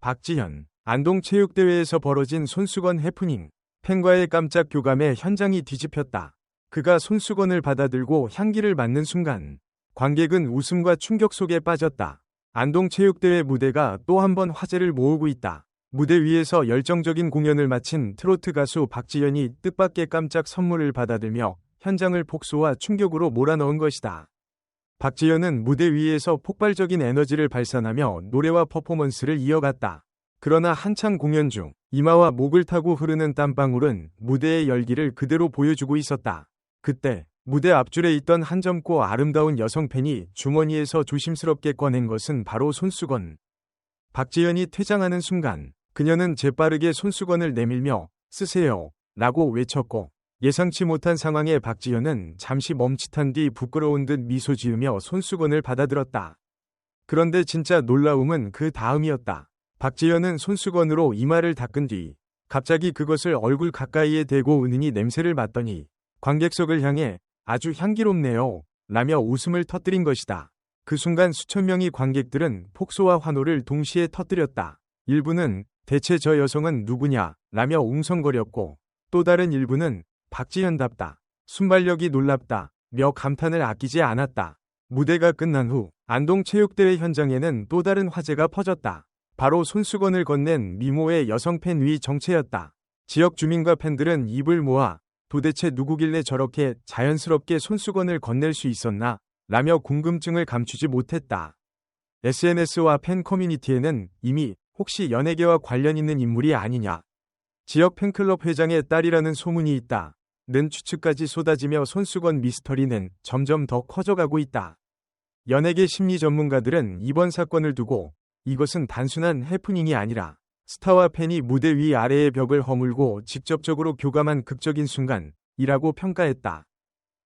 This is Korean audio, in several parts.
박지현, 안동체육대회에서 벌어진 손수건 해프닝, 팬과의 깜짝 교감에 현장이 뒤집혔다. 그가 손수건을 받아들고 향기를 맡는 순간, 관객은 웃음과 충격 속에 빠졌다. 안동체육대회 무대가 또 한 번 화제를 모으고 있다. 무대 위에서 열정적인 공연을 마친 트로트 가수 박지현이 뜻밖의 깜짝 선물을 받아들며 현장을 폭소와 충격으로 몰아넣은 것이다. 박지현은 무대 위에서 폭발적인 에너지를 발산하며 노래와 퍼포먼스를 이어갔다. 그러나 한창 공연 중 이마와 목을 타고 흐르는 땀방울은 무대의 열기를 그대로 보여주고 있었다. 그때 무대 앞줄에 있던 한 점고 아름다운 여성 팬이 주머니에서 조심스럽게 꺼낸 것은 바로 손수건. 박지현이 퇴장하는 순간 그녀는 재빠르게 손수건을 내밀며 쓰세요 라고 외쳤고 예상치 못한 상황에 박지현은 잠시 멈칫한 뒤 부끄러운 듯 미소 지으며 손수건을 받아들었다. 그런데 진짜 놀라움은 그 다음이었다. 박지현은 손수건으로 이마를 닦은 뒤 갑자기 그것을 얼굴 가까이에 대고 은은히 냄새를 맡더니 관객석을 향해 아주 향기롭네요. 라며 웃음을 터뜨린 것이다. 그 순간 수천 명의 관객들은 폭소와 환호를 동시에 터뜨렸다. 일부는 대체 저 여성은 누구냐? 라며 웅성거렸고 또 다른 일부는 박지현답다. 순발력이 놀랍다. 며 감탄을 아끼지 않았다. 무대가 끝난 후 안동체육대회 현장에는 또 다른 화제가 퍼졌다. 바로 손수건을 건넨 미모의 여성 팬 위 정체였다. 지역 주민과 팬들은 입을 모아 도대체 누구길래 저렇게 자연스럽게 손수건을 건넬 수 있었나? 라며 궁금증을 감추지 못했다. SNS와 팬 커뮤니티에는 이미 혹시 연예계와 관련 있는 인물이 아니냐. 지역 팬클럽 회장의 딸이라는 소문이 있다. 는 추측까지 쏟아지며 손수건 미스터리는 점점 더 커져가고 있다. 연예계 심리 전문가들은 이번 사건을 두고 이것은 단순한 해프닝이 아니라 스타와 팬이 무대 위 아래의 벽을 허물고 직접적으로 교감한 극적인 순간이라고 평가했다.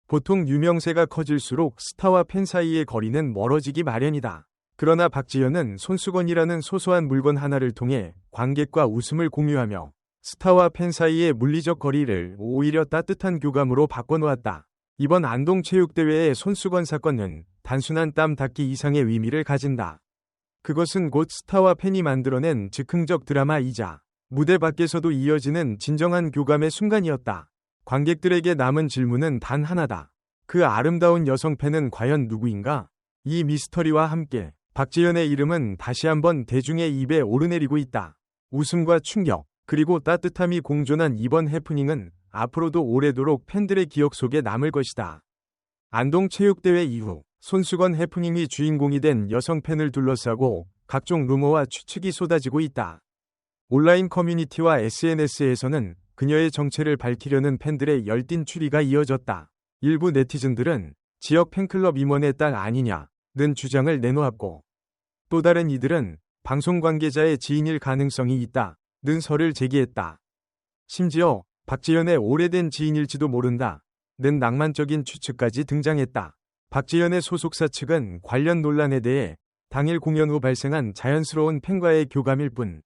보통 유명세가 커질수록 스타와 팬 사이의 거리는 멀어지기 마련이다. 그러나 박지현은 손수건이라는 소소한 물건 하나를 통해 관객과 웃음을 공유하며 스타와 팬 사이의 물리적 거리를 오히려 따뜻한 교감으로 바꿔놓았다. 이번 안동체육대회의 손수건 사건은 단순한 땀 닦기 이상의 의미를 가진다. 그것은 곧 스타와 팬이 만들어낸 즉흥적 드라마이자 무대 밖에서도 이어지는 진정한 교감의 순간이었다. 관객들에게 남은 질문은 단 하나다. 그 아름다운 여성 팬은 과연 누구인가? 이 미스터리와 함께 박지현의 이름은 다시 한번 대중의 입에 오르내리고 있다. 웃음과 충격, 그리고 따뜻함이 공존한 이번 해프닝은 앞으로도 오래도록 팬들의 기억 속에 남을 것이다. 안동체육대회 이후 손수건 해프닝이 주인공이 된 여성 팬을 둘러싸고 각종 루머와 추측이 쏟아지고 있다. 온라인 커뮤니티와 SNS에서는 그녀의 정체를 밝히려는 팬들의 열띤 추리가 이어졌다. 일부 네티즌들은 지역 팬클럽 임원의 딸 아니냐는 주장을 내놓았고 또 다른 이들은 방송 관계자의 지인일 가능성이 있다 는 설을 제기했다. 심지어 박지현의 오래된 지인일지도 모른다. 는 낭만적인 추측까지 등장했다. 박지현의 소속사 측은 관련 논란에 대해 당일 공연 후 발생한 자연스러운 팬과의 교감일 뿐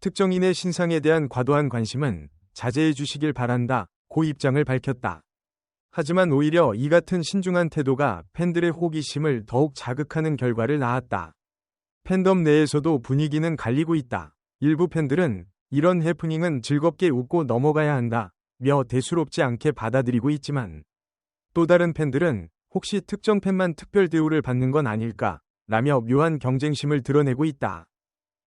특정인의 신상에 대한 과도한 관심은 자제해 주시길 바란다. 고 입장을 밝혔다. 하지만 오히려 이 같은 신중한 태도가 팬들의 호기심을 더욱 자극하는 결과를 낳았다. 팬덤 내에서도 분위기는 갈리고 있다. 일부 팬들은 이런 해프닝은 즐겁게 웃고 넘어가야 한다. 며 대수롭지 않게 받아들이고 있지만 또 다른 팬들은 혹시 특정 팬만 특별 대우를 받는 건 아닐까 라며 묘한 경쟁심을 드러내고 있다.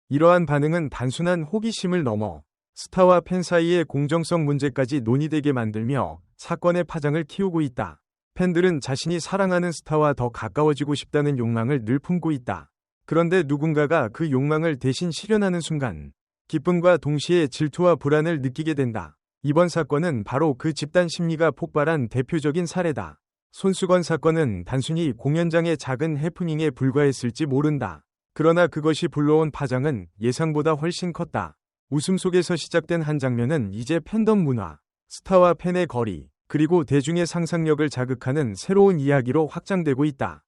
이러한 반응은 단순한 호기심을 넘어 스타와 팬 사이의 공정성 문제까지 논의되게 만들며 사건의 파장을 키우고 있다. 팬들은 자신이 사랑하는 스타와 더 가까워지고 싶다는 욕망을 늘 품고 있다. 그런데 누군가가 그 욕망을 대신 실현하는 순간 기쁨과 동시에 질투와 불안을 느끼게 된다. 이번 사건은 바로 그 집단 심리가 폭발한 대표적인 사례다. 손수건 사건은 단순히 공연장의 작은 해프닝에 불과했을지 모른다. 그러나 그것이 불러온 파장은 예상보다 훨씬 컸다. 웃음 속에서 시작된 한 장면은 이제 팬덤 문화, 스타와 팬의 거리, 그리고 대중의 상상력을 자극하는 새로운 이야기로 확장되고 있다.